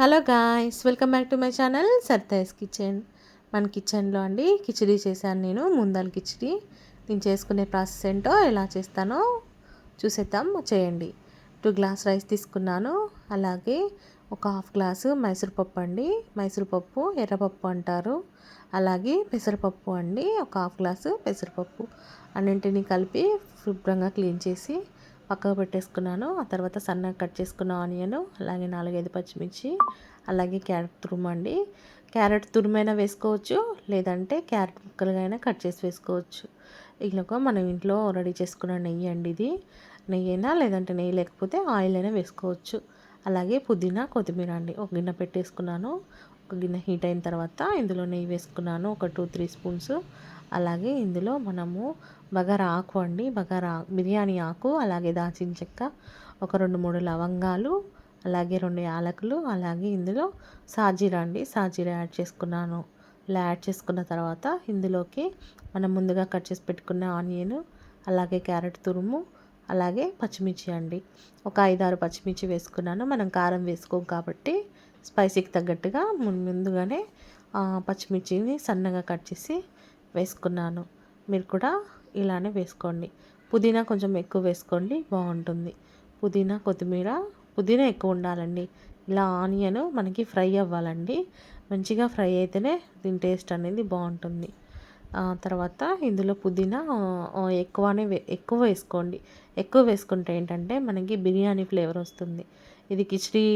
Hello guys welcome back to my channel Sarita's kitchen. మన కిచెన్లో అండి కిచిడి చేశాను నేను ముందల కిచిడి. నేను చేసుకునే ప్రాసెస్ ఏంటో ఎలా చేస్తానో చూసేద్దాం చేయండి. టూ గ్లాస్ రైస్ తీసుకున్నాను. అలాగే ఒక హాఫ్ గ్లాసు మైసూరుపప్పు అండి. మైసూరుపప్పు ఎర్రపప్పు అంటారు. అలాగే పెసరపప్పు అండి ఒక హాఫ్ గ్లాసు పెసరపప్పు అన్నింటినీ కలిపి శుభ్రంగా క్లీన్ చేసి పక్కకు పెట్టేసుకున్నాను. ఆ తర్వాత సన్నగా కట్ చేసుకున్న ఆనియన్ అలాగే నాలుగైదు పచ్చిమిర్చి అలాగే క్యారెట్ తురుమండి. క్యారెట్ తురుమైనా వేసుకోవచ్చు లేదంటే క్యారెట్ ముక్కలుగా అయినా కట్ చేసి వేసుకోవచ్చు. ఇలాగ మనం ఇంట్లో రెడీ చేసుకున్న నెయ్యి అండి ఇది. నెయ్యి అయినా లేదంటే నెయ్యి లేకపోతే ఆయిల్ అయినా వేసుకోవచ్చు. అలాగే పుదీనా కొత్తిమీర అండి. ఒక గిన్నె పెట్టేసుకున్నాను. ఒక గిన్నె హీట్ అయిన తర్వాత ఇందులో నెయ్యి వేసుకున్నాను. ఒక టూ త్రీ స్పూన్స్. అలాగే ఇందులో మనము బగారా ఆకు అండి. బగారా బిర్యానీ ఆకు అలాగే దాచిన చెక్క ఒక రెండు మూడు లవంగాలు అలాగే రెండు యాలకులు అలాగే ఇందులో సాజీరా అండి. సాజీరా యాడ్ చేసుకున్నాను. ఇలా యాడ్ చేసుకున్న తర్వాత ఇందులోకి మనం ముందుగా కట్ చేసి పెట్టుకున్న ఆనియన్ అలాగే క్యారెట్ తురుము అలాగే పచ్చిమిర్చి అండి. ఒక ఐదారు పచ్చిమిర్చి వేసుకున్నాను. మనం కారం వేసుకోం కాబట్టి స్పైసీకి తగ్గట్టుగా ముందుగానే పచ్చిమిర్చిని సన్నగా కట్ చేసి వేసుకున్నాను. మీరు కూడా ఇలానే వేసుకోండి. పుదీనా కొంచెం ఎక్కువ వేసుకోండి బాగుంటుంది. పుదీనా కొత్తిమీర పుదీనా ఎక్కువ ఉండాలండి. ఇలా ఆనియన్ మనకి ఫ్రై అవ్వాలండి. మంచిగా ఫ్రై అయితేనే దీని టేస్ట్ అనేది బాగుంటుంది. తర్వాత ఇందులో పుదీనా ఎక్కువనే ఎక్కువ వేసుకోండి. ఎక్కువ వేసుకుంటే ఏంటంటే మనకి బిర్యానీ ఫ్లేవర్ వస్తుంది. ఇది కిచిడి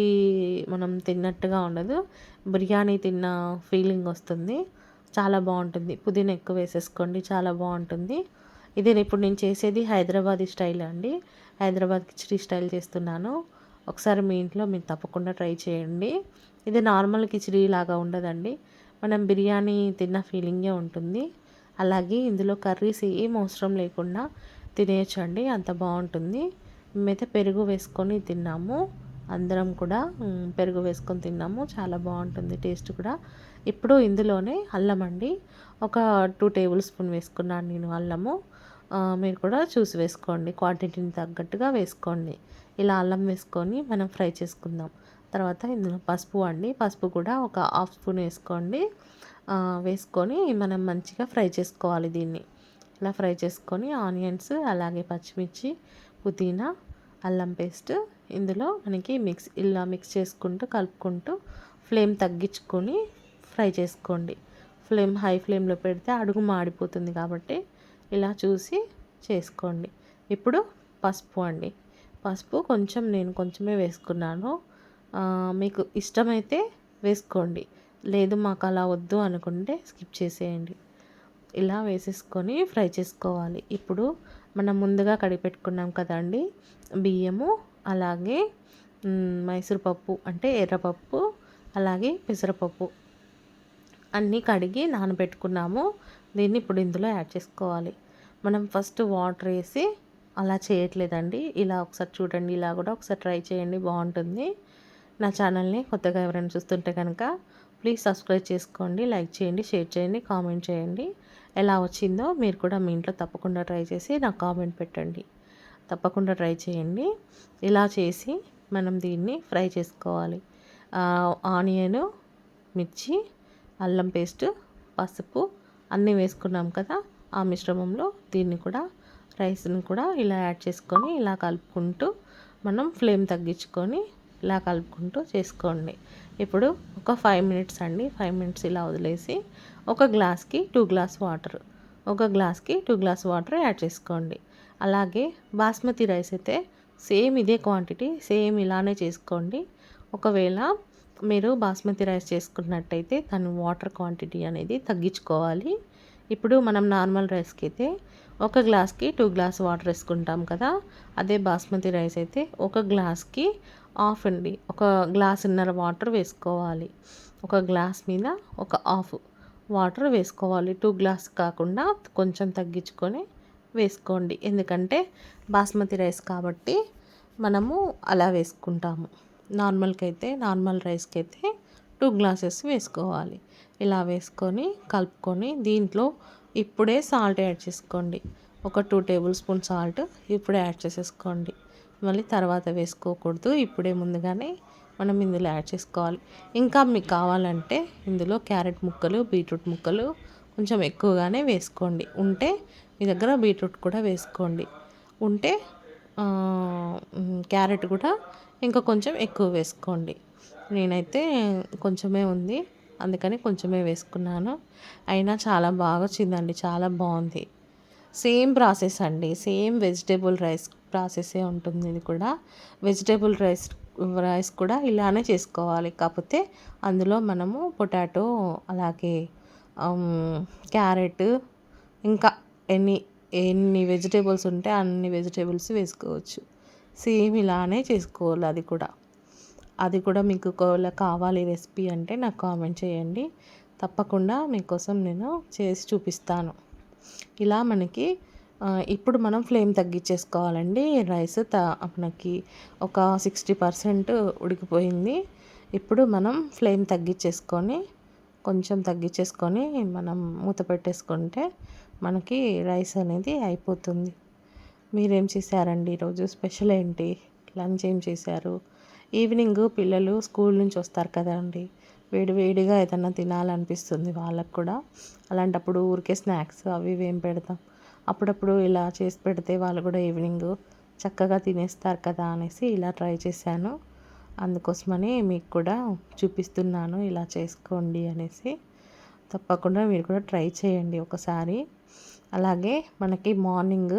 మనం తిన్నట్టుగా ఉండదు. బిర్యానీ తిన్న ఫీలింగ్ వస్తుంది. చాలా బాగుంటుంది. పుదీనా ఎక్కువ వేసేసుకోండి. చాలా బాగుంటుంది. ఇది ఇప్పుడు నేను చేసేది హైదరాబాదీ స్టైల్ అండి. హైదరాబాద్ కిచిడి స్టైల్ చేస్తున్నాను. ఒకసారి మీ ఇంట్లో మీరు తప్పకుండా ట్రై చేయండి. ఇది నార్మల్ కిచిడి లాగా ఉండదండి. మనం బిర్యానీ తిన్న ఫీలింగే ఉంటుంది. అలాగే ఇందులో కర్రీస్ ఏం అవసరం లేకుండా తినేయచ్చండి అంత బాగుంటుంది. మేమైతే పెరుగు వేసుకొని తిన్నాము. అందరం కూడా పెరుగు వేసుకొని తిన్నాము. చాలా బాగుంటుంది టేస్ట్ కూడా. ఇప్పుడు ఇందులోనే అల్లం అండి. ఒక టూ టేబుల్ స్పూన్ వేసుకున్నాను నేను అల్లము. మీరు కూడా చూసి వేసుకోండి. క్వాంటిటీని తగ్గట్టుగా వేసుకోండి. ఇలా అల్లం వేసుకొని మనం ఫ్రై చేసుకుందాం. తర్వాత ఇందులో పసుపు అండి. పసుపు కూడా ఒక హాఫ్ స్పూన్ వేసుకోండి. వేసుకొని మనం మంచిగా ఫ్రై చేసుకోవాలి దీన్ని. ఇలా ఫ్రై చేసుకొని ఆనియన్స్ అలాగే పచ్చిమిర్చి పుదీనా అల్లం పేస్ట్ ఇందులో మనకి మిక్స్ ఇలా మిక్స్ చేసుకుంటూ కలుపుకుంటూ ఫ్లేమ్ తగ్గించుకొని ఫ్రై చేసుకోండి. ఫ్లేమ్ హై ఫ్లేమ్లో పెడితే అడుగు మాడిపోతుంది కాబట్టి ఇలా చూసి చేసుకోండి. ఇప్పుడు పసుపు అండి. పసుపు కొంచెం నేను కొంచెమే వేసుకున్నాను. మీకు ఇష్టమైతే వేసుకోండి. లేదు మాకు అలా వద్దు అనుకుంటే స్కిప్ చేసేయండి. ఇలా వేసేసుకొని ఫ్రై చేసుకోవాలి. ఇప్పుడు మనం ముందుగా కడిగి పెట్టుకున్నాం కదండి బియ్యము అలాగే మైసూరుపప్పు అంటే ఎర్రపప్పు అలాగే పెసరపప్పు అన్నీ కడిగి నానబెట్టుకున్నాము. దీన్ని ఇప్పుడు ఇందులో యాడ్ చేసుకోవాలి. మనం ఫస్ట్ వాటర్ వేసి అలా చేయట్లేదండి. ఇలా ఒకసారి చూడండి ఇలా కూడా ఒకసారి ట్రై చేయండి బాగుంటుంది. నా ఛానల్ని కొత్తగా ఎవరైనా చూస్తుంటే కనుక ప్లీజ్ సబ్స్క్రైబ్ చేసుకోండి లైక్ చేయండి షేర్ చేయండి కామెంట్ చేయండి. ఎలా వచ్చిందో మీరు కూడా మీ ఇంట్లో తప్పకుండా ట్రై చేసి నాకు కామెంట్ పెట్టండి. తప్పకుండా ట్రై చేయండి. ఇలా చేసి మనం దీన్ని ఫ్రై చేసుకోవాలి. ఆనియను మిర్చి అల్లం పేస్ట్ పసుపు అన్నీ వేసుకున్నాం కదా ఆ మిశ్రమంలో దీన్ని కూడా రైస్ని కూడా ఇలా యాడ్ చేసుకొని ఇలా కలుపుకుంటూ మనం ఫ్లేమ్ తగ్గించుకొని ఇలా కలుపుకుంటూ చేసుకోండి. ఇప్పుడు ఒక ఫైవ్ మినిట్స్ అండి. ఫైవ్ మినిట్స్ ఇలా వదిలేసి ఒక గ్లాస్కి టూ గ్లాస్ వాటర్ ఒక గ్లాస్కి టూ గ్లాస్ వాటర్ యాడ్ చేసుకోండి. అలాగే బాస్మతి రైస్ అయితే సేమ్ ఇదే క్వాంటిటీ సేమ్ ఇలానే చేసుకోండి. ఒకవేళ మీరు బాస్మతి రైస్ చేసుకున్నట్టయితే దాని వాటర్ క్వాంటిటీ అనేది తగ్గించుకోవాలి. ఇప్పుడు మనం నార్మల్ రైస్కి అయితే ఒక గ్లాస్కి టూ గ్లాస్ వాటర్ వేసుకుంటాం కదా అదే బాస్మతి రైస్ అయితే ఒక గ్లాస్కి హాఫ్ అండి. ఒక గ్లాసున్నర వాటర్ వేసుకోవాలి. ఒక గ్లాస్ మీద ఒక హాఫ్ వాటర్ వేసుకోవాలి. టూ గ్లాస్ కాకుండా కొంచెం తగ్గించుకొని వేసుకోండి. ఎందుకంటే బాస్మతి రైస్ కాబట్టి మనము అలా వేసుకుంటాము. నార్మల్కి అయితే నార్మల్ రైస్కి అయితే టూ గ్లాసెస్ వేసుకోవాలి. ఇలా వేసుకొని కలుపుకొని దీంట్లో ఇప్పుడే సాల్ట్ యాడ్ చేసుకోండి. ఒక టూ టేబుల్ స్పూన్ సాల్ట్ ఇప్పుడే యాడ్ చేసేసుకోండి. మళ్ళీ తర్వాత వేసుకోకూడదు. ఇప్పుడే ముందుగానే మనం ఇందులో యాడ్ చేసుకోవాలి. ఇంకా మీకు కావాలంటే ఇందులో క్యారెట్ ముక్కలు బీట్రూట్ ముక్కలు కొంచెం ఎక్కువగానే వేసుకోండి. ఉంటే మీ దగ్గర బీట్రూట్ కూడా వేసుకోండి. ఉంటే క్యారెట్ కూడా ఇంకా కొంచెం ఎక్కువ వేసుకోండి. నేనైతే కొంచెమే ఉంది. అందుకని కొంచెమే వేసుకున్నాను. అయినా చాలా బాగా వచ్చిందండి. చాలా బాగుంది. సేమ్ ప్రాసెస్ అండి. సేమ్ వెజిటేబుల్ రైస్ ప్రాసెసే ఉంటుంది ఇది కూడా. వెజిటేబుల్ రైస్ రైస్ కూడా ఇలానే చేసుకోవాలి. కాకపోతే అందులో మనము పొటాటో అలాగే క్యారెట్ ఇంకా ఎన్ని ఎన్ని వెజిటేబుల్స్ ఉంటే అన్ని వెజిటేబుల్స్ వేసుకోవచ్చు. సేమ్ ఇలానే చేసుకోవాలి అది కూడా. అది కూడా మీకు ఒకవేళ కావాలి రెసిపీ అంటే నాకు కామెంట్ చేయండి. తప్పకుండా మీకోసం నేను చేసి చూపిస్తాను. ఇలా మనకి ఇప్పుడు మనం ఫ్లేమ్ తగ్గించేసుకోవాలండి. రైస్ త మనకి ఒక సిక్స్టీ పర్సెంట్ ఉడికిపోయింది. ఇప్పుడు మనం ఫ్లేమ్ తగ్గించేసుకొని కొంచెం తగ్గించేసుకొని మనం మూత పెట్టేసుకుంటే మనకి రైస్ అనేది అయిపోతుంది. మీరేం చేశారండి? ఈరోజు స్పెషల్ ఏంటి? లంచ్ ఏం చేశారు? ఈవినింగ్ పిల్లలు స్కూల్ నుంచి వస్తారు కదండి వేడి వేడిగా ఏదైనా తినాలనిపిస్తుంది వాళ్ళకు కూడా. అలాంటప్పుడు ఊరికే స్నాక్స్ అవి ఇవి ఏం పెడతాం. అప్పుడప్పుడు ఇలా చేసి పెడితే వాళ్ళు కూడా ఈవినింగ్ చక్కగా తినేస్తారు కదా అనేసి ఇలా ట్రై చేశాను. అందుకోసమని మీకు కూడా చూపిస్తున్నాను ఇలా చేసుకోండి అనేసి. తప్పకుండా మీరు కూడా ట్రై చేయండి ఒకసారి. అలాగే మనకి మార్నింగ్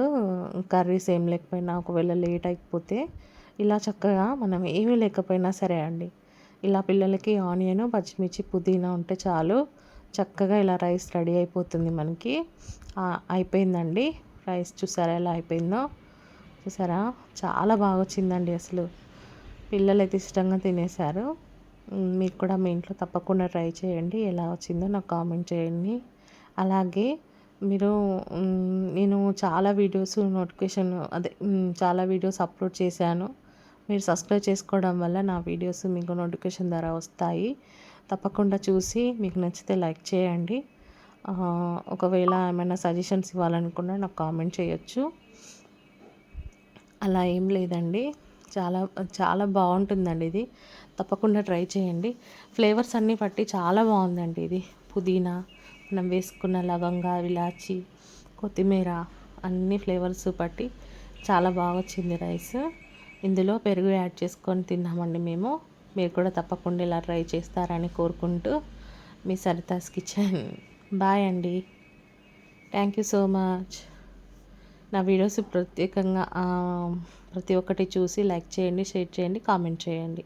కర్రీస్ ఏం లేకపోయినా ఒకవేళ లేట్ అయిపోతే ఇలా చక్కగా మనం ఏమీ లేకపోయినా సరే అండి. ఇలా పిల్లలకి ఆనియన్ పచ్చిమిర్చి పుదీనా ఉంటే చాలు. చక్కగా ఇలా రైస్ రెడీ అయిపోతుంది మనకి. అయిపోయిందండి. రైస్ చూసారా ఎలా అయిపోయిందో? చూసారా? చాలా బాగా వచ్చిందండి అసలు. పిల్లలు అయితే ఇష్టంగా తినేశారు. మీరు కూడా మీ ఇంట్లో తప్పకుండా ట్రై చేయండి. ఎలా వచ్చిందో నాకు కామెంట్ చేయండి. అలాగే మీరు నేను చాలా వీడియోస్ నోటిఫికేషన్ అదే చాలా వీడియోస్ అప్లోడ్ చేశాను. మీరు సబ్స్క్రైబ్ చేసుకోవడం వల్ల నా వీడియోస్ మీకు నోటిఫికేషన్ ద్వారా వస్తాయి. తప్పకుండా చూసి మీకు నచ్చితే లైక్ చేయండి. ఒకవేళ ఏమైనా సజెషన్స్ ఇవ్వాలనుకున్నా నాకు కామెంట్ చేయొచ్చు. అలా ఏం లేదండి. చాలా చాలా బాగుంటుందండి ఇది. తప్పకుండా ట్రై చేయండి. ఫ్లేవర్స్ అన్నీ పట్టి చాలా బాగుందండి ఇది. పుదీనా మనం వేసుకున్న లవంగ ఇలాచి కొత్తిమీర అన్ని ఫ్లేవర్స్ పట్టి చాలా బాగా వచ్చింది రైస్. ఇందులో పెరుగు యాడ్ చేసుకొని తిన్నామండి మేము. మీరు కూడా తప్పకుండా ఇలా ట్రై చేస్తారని కోరుకుంటూ మీ సరితాస్ కిచెన్. బాయ్ అండి. థ్యాంక్ యూ సో మచ్ నా వీడియోస్ ప్రత్యేకంగా ప్రతి ఒక్కటి చూసి లైక్ చేయండి షేర్ చేయండి కామెంట్ చేయండి.